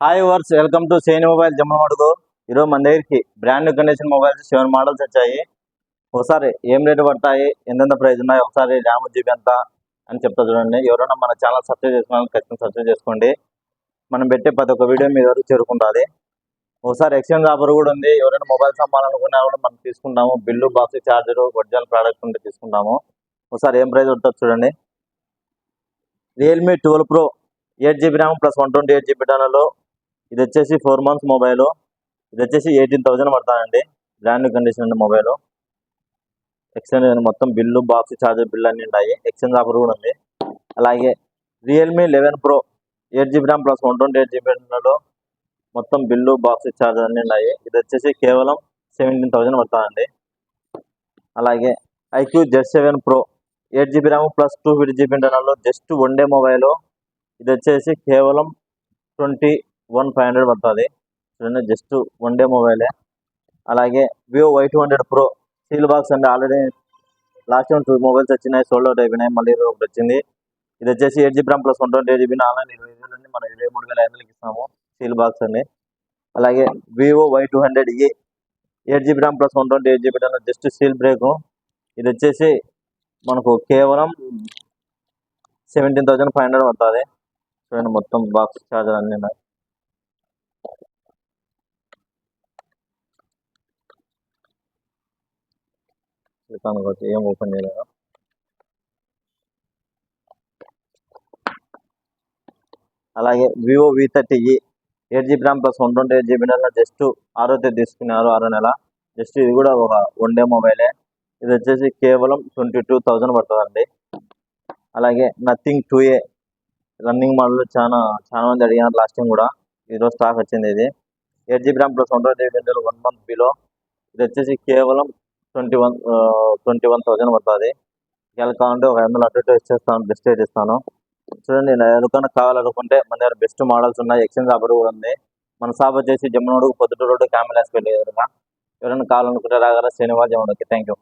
Hi verse welcome to Seni mobile Jammalamadugu ఈరోజు మన దగ్గరికి brand condition mobiles seven models వచ్చాయి. ఒకసారి ఏం రేటు పడతాయి? ఎంతెంత ప్రైస్ ఉన్నాయి? ఒకసారి ర్యామ్ జీబీ ఎంత అని చెప్తా చూడండి. ఎవరైనా మన ఛానల్ సబ్స్క్రైబ్ చేసుకోవాలి ఖచ్చితంగా సబ్స్క్రైబ్ చేసుకోండి. మనం పెట్టే ప్రతి ఒక్క వీడియో మీ వరకు చేరుకుంటుంది. ఒకసారి ఎక్స్చేంజ్ ఆఫర్ కూడా ఉంది. ఎవరైనా మొబైల్స్ అమ్మాలనుకున్నా కూడా మనం తీసుకుంటాము. Bill box charger original product ఉంటే తీసుకుంటాము. ఒకసారి ఏం ప్రైస్ ఉంటుంది చూడండి. Realme twelve pro eight GB RAM plus one twenty eight GB డాలలో ఇది వచ్చేసి ఫోర్ మంత్స్ మొబైల్. ఇది వచ్చేసి ఎయిటీన్ థౌసండ్ పడతానండి బ్రాండ్ కండిషన్ ఉంది మొబైల్. ఎక్స్చేంజ్ మొత్తం బిల్లు బాక్స్ ఛార్జర్ బిల్లు అన్ని ఉన్నాయి. ఎక్స్చేంజ్ ఆఫర్ కూడా ఉంది. అలాగే Realme eleven pro eight GB RAM plus one twenty eight GB ర్యామ్లో మొత్తం బిల్లు బాక్స్ ఛార్జర్ అన్ని ఉన్నాయి. ఇది వచ్చేసి కేవలం సెవెంటీన్ థౌసండ్ పడుతుందండి. అలాగే iQOO Z seven pro eight GB RAM plus two fifty GB ఇంటర్నల్లో just one day mobile ఇది వచ్చేసి కేవలం ట్వంటీ వన్ ఫైవ్ హండ్రెడ్ పడుతుంది. చూడండి జస్ట్ వన్ డే మొబైలే. అలాగే Vivo Y two hundred pro seal box అండి. Already last time two mobiles వచ్చినాయి sold out అయిపోయినాయి మళ్ళీ ఒకటి వచ్చింది. ఇది వచ్చేసి eight GB RAM plus one twenty eight GB online ఇరవై వేలు అండి మనం ఇరవై మూడు వేల ఐదు వందలకి ఇస్తాము సీల్ బాక్స్ అండి. అలాగే Vivo Y two hundred A eight GB RAM plus one twenty eight GB just seal break ఇది వచ్చేసి మనకు కేవలం సెవెంటీన్ థౌసండ్ ఫైవ్ హండ్రెడ్ పడుతుంది. చూడండి మొత్తం బాక్స్ ఛార్జర్ అన్నీ ఉన్నాయి. చూస్తాను ఒకటి ఏం ఓపెన్ చేయలేదు. అలాగే Vivo V thirty eight GB RAM plus one twenty eight GB నెల జస్ట్ ఆరో తేదీ తీసుకున్నారు ఆరో నెల. జస్ట్ ఇది కూడా ఒక వన్ డే మొబైలే ఇది వచ్చేసి కేవలం ట్వంటీ టూ థౌజండ్ పడుతుందండి. అలాగే Nothing two A running model చాలా చాలా మంది అడిగినారు లాస్ట్ టైం కూడా. ఈరోజు స్టాక్ వచ్చింది ఇది. Eight GB RAM plus one twenty eight one month below ఇది వచ్చేసి కేవలం twenty one twenty one thousand పడుతుంది. ఇలా కావాలంటే ఒక ఐదు అటు ఇచ్చేస్తాను బెస్ట్ రేట్ ఇస్తాను చూడండి ఇలా ఎవరికైనా కావాలనుకుంటే మన దగ్గర బెస్ట్ మోడల్స్ ఉన్నాయి. ఎక్స్చేంజ్ ఆఫర్ కూడా ఉంది. మన షాప్ వచ్చేసి జమ్మనోడు పొద్దుటూరు రోడ్డు క్యామెల్ హాస్పిటల్ ఎదురుగా ఎవరైనా కావాలనుకుంటే రాగలరా? శనివారం ఓకే థ్యాంక్ యూ